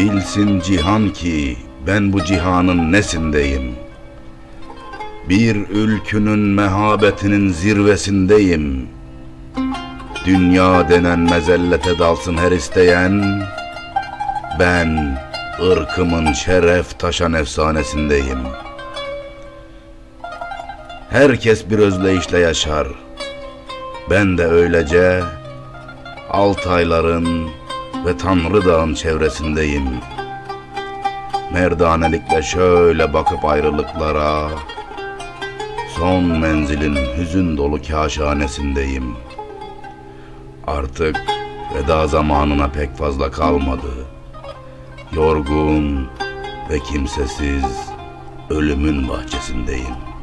Bilsin cihan ki ben bu cihanın nesindeyim. Bir ülkünün mehabetinin zirvesindeyim. Dünya denen mezellete dalsın her isteyen. Ben ırkımın şeref taşan efsanesindeyim. Herkes bir özleyişle yaşar. Ben de öylece Altayların ve Tanrı Dağ'ın çevresindeyim. Merdanelikle şöyle bakıp ayrılıklara, son menzilin hüzün dolu kaşhanesindeyim. Artık veda zamanına pek fazla kalmadı. Yorgun ve kimsesiz ölümün bahçesindeyim.''